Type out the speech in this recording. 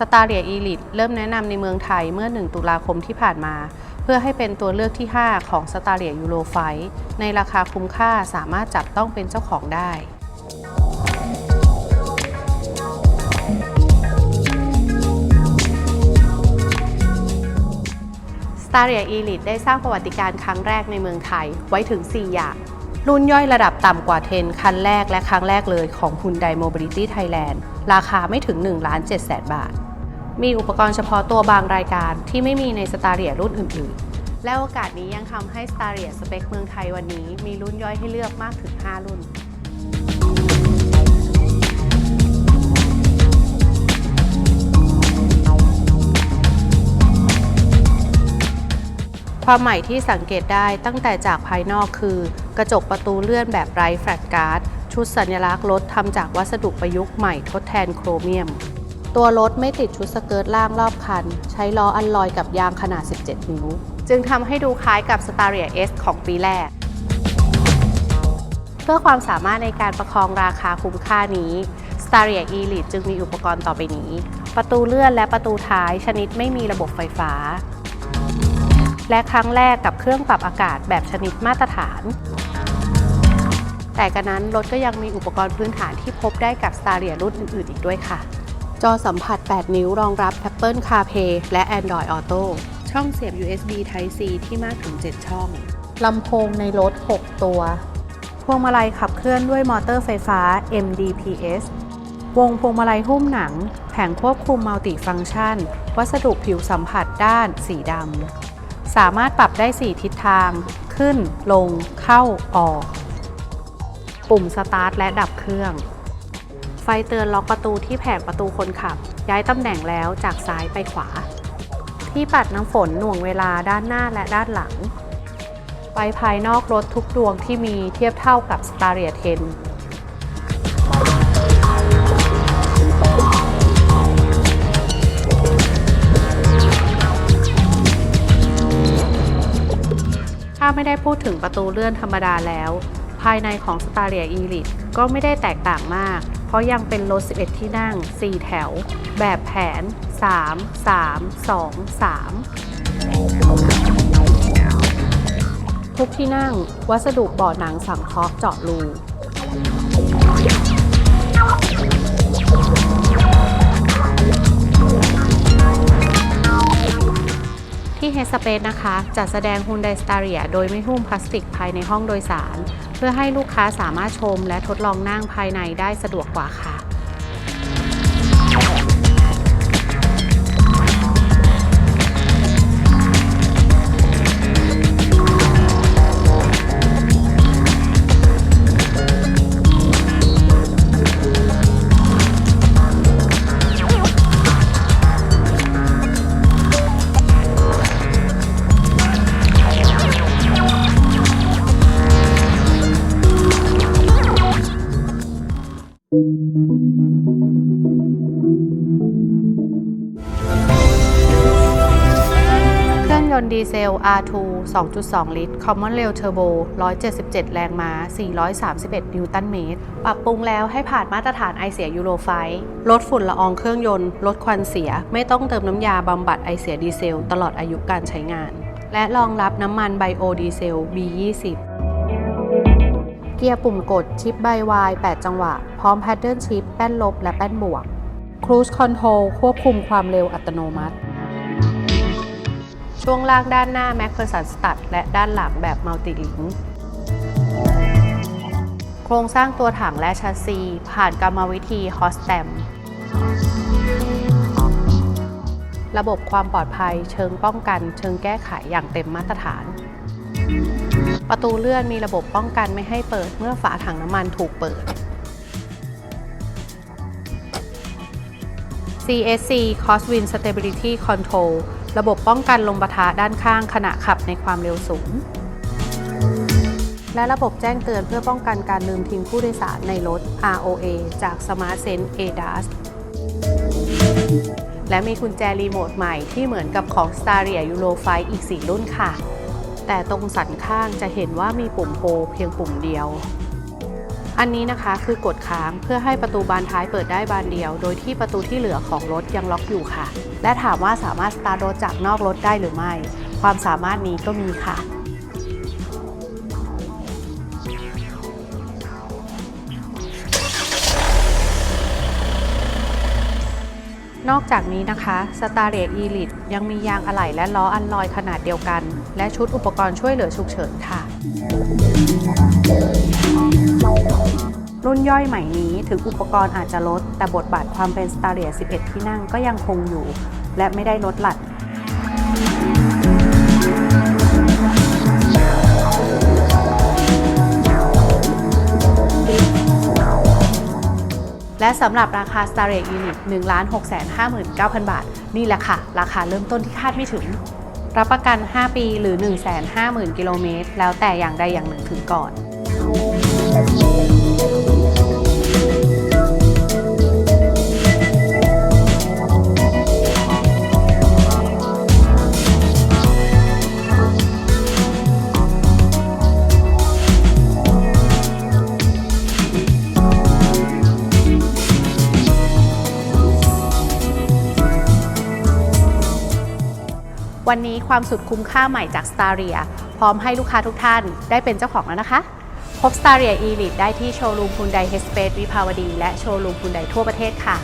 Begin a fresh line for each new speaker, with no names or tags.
s t a r i a Elite เริ่มแนะนำในเมืองไทยเมื่อ 1 ตุลาคมที่ผ่านมา เพื่อให้เป็นตัวเลือกที่ 5 ของ s t a r i a Euro f i ในราคาคุ้มค่าสามารถจับต้องเป็นเจ้าของได้ s t a r i a Elite ได้สร้างประวัติการครั้งแรกในเมืองไทยไว้ถึง 4 อย่าง รุ่นย่อยระดับต่ำกว่า10คันแรกและครั้งแรกเลยของ Hyundai Mobility Thailand ราคาไม่ถึง1ล้าน7แสนบาท มีอุปกรณ์เฉพาะตัวบางรายการที่ไม่มีใน s t a r i a รุ่นอื่นๆ และโอกาสนี้ยังทำให้ s t a r i a สเปคเมืองไทยวันนี้ มีรุ่นย่อยให้เลือกมากถึง 5 รุ่นความใหม่ที่สังเกตได้ตั้งแต่จากภายนอกคือ กระจกประตูเลื่อนแบบไร้แฟลตการ์ด ชุดสัญลักษณ์รถทำจากวัสดุประยุกต์ใหม่ทดแทนโครเมียม ตัวรถไม่ติดชุดสเกิร์ตล่างรอบคัน ใช้ล้ออัลลอยกับยางขนาด 17 นิ้ว จึงทำให้ดูคล้ายกับ s t a r i a S ของปีแรก เพื่อความสามารถในการประคองราคาคุ้มค่านี้ s t a r i a Elite จึงมีอุปกรณ์ต่อไปนี้ ประตูเลื่อนและประตูท้ายชนิดไม่มีระบบไฟฟ้า และครั้งแรกกับเครื่องปรับอากาศแบบชนิดมาตรฐาน แต่กันนั้นรถก็ยังมีอุปกรณ์พื้นฐานที่พบได้กับ s t a r i a รุ่นอื่นๆอีกด้วยค่ะ จอสัมผัส 8 นิ้วรองรับ Apple CarPlay และ Android Auto ช่องเสียบ USB Type C ที่มากถึง 7 ช่อง ลำโพงในรถ 6 ตัว พวงมาลัยขับเคลื่อนด้วยมอเตอร์ไฟฟ้า MDPS วงพวงมาลัยหุ้มหนัง แผงควบคุมมัลติฟังก์ชัน วัสดุผิวสัมผัสด้านสีดำ สามารถปรับได้ 4 ทิศทาง ขึ้น ลง เข้า ออก ปุ่มสตาร์ทและดับเครื่อง ฟเตือนล็อกประตูที่แผงประตูคนขับ ย้ายตำแหน่งแล้วจากซ้ายไปขวา ที่ปัดน้ำฝนหน่วงเวลาด้านหน้าและด้านหลัง ไฟภายนอกรถทุกดวงที่มีเทียบเท่ากับ s t a r i a 10ถ้าไม่ได้พูดถึงประตูเลื่อนธรรมดาแล้ว ภายในของ s t a r i a Elite ก็ไม่ได้แตกต่างมาก เพราะยังเป็นรถ 11 ที่นั่ง 4 แถว แบบแผน 3 3 2 3ทุกที่นั่ง วัสดุเบาะหนังสังเคราะห์เจาะรู ที่ Headspace นะคะ จัดแสดง Hyundai Staria โดยไม่หุ้มพลาสติกภายในห้องโดยสาร เพื่อให้ลูกค้าสามารถชมและทดลองนั่งภายในได้สะดวกกว่าค่ะ ดีเซล R2 2.2 ลิตร Common Rail Turbo 177 แรงม้า 431 นิวตันเมตร ปรับปรุงแล้วให้ผ่านมาตรฐานไอเสียยูโรไฟลดฝุ่นละอองเครื่องยนต์ ลดควันเสีย ไม่ต้องเติมน้ำยาบำบัดไอเสียดีเซล ตลอดอายุการใช้งาน และรองรับน้ำมันไบโอดีเซล B20 เกียร์ปุ่มกดชิปไบวาย 8 จังหวะ พร้อมแพดเดิลชิปแป้นลบและแป้นบวก Cruise Control ควบคุมความเร็วอัตโนมัติ ช่วงล่างด้านหน้า m a c p h e r s o n Stud และด้านหลังแบบ Multi Link โครงสร้างตัวถังและชัสซี ผ่านกรรมวิธี Hot Stamp ระบบความปลอดภัยเชิงป้องกัน เชิงแก้ไขอย่างเต็มมาตรฐาน ประตูเลื่อนมีระบบป้องกันไม่ให้เปิดเมื่อฝาถังน้ำมันถูกเปิด CSC Crosswind Stability Control ระบบป้องกันลมปะทะด้านข้างขณะขับในความเร็วสูง และระบบแจ้งเตือนเพื่อป้องกันการลืมทิ้งผู้โดยสารในรถ ROA จาก Smart Sense ADAS และมีกุญแจรีโมทใหม่ที่เหมือนกับของ Staria Euro 5 อีก 4 รุ่นค่ะ แต่ตรงสันข้างจะเห็นว่ามีปุ่มโฮเพียงปุ่มเดียว อันนี้นะคะคือกดค้างเพื่อให้ประตูบานท้ายเปิดได้บานเดียว โดยที่ประตูที่เหลือของรถยังล็อกอยู่ค่ะ และถามว่าสามารถสตาร์ทรถจากนอกรถได้หรือไม่ ความสามารถนี้ก็มีค่ะ นอกจากนี้นะคะ s t a r i a Elite ยังมียางอะไหล่และล้ออันลอยขนาดเดียวกัน และชุดอุปกรณ์ช่วยเหลือฉุกเฉินค่ะ รุ่นย่อยใหม่นี้ถึงอุปกรณ์อาจจะลด แต่บทบาทความเป็น s t a r i a 11 ที่นั่งก็ยังคงอยู่ และไม่ได้ลดหลั่น และสำหรับราคา s t a r i a Elite 1 6 5 9 0 0 0บาท นี่แหละค่ะ ราคาเริ่มต้นที่คาดไม่ถึง รับประกัน 5 ปีหรือ 150,000 กิโลเมตร แล้วแต่อย่างใดอย่างหนึ่งถึงก่อน วันนี้ความสุดคุ้มค่าใหม่จาก s t a r ียพร้อมให้ลูกค้าทุกท่านได้เป็นเจ้าของแล้วนะคะ พบ s t a r ีย Elite ได้ที่โชว์รูมคุณไดเฮสเปซวิภาวดี และโชว์รูมคุณไดทั่วประเทศค่ะ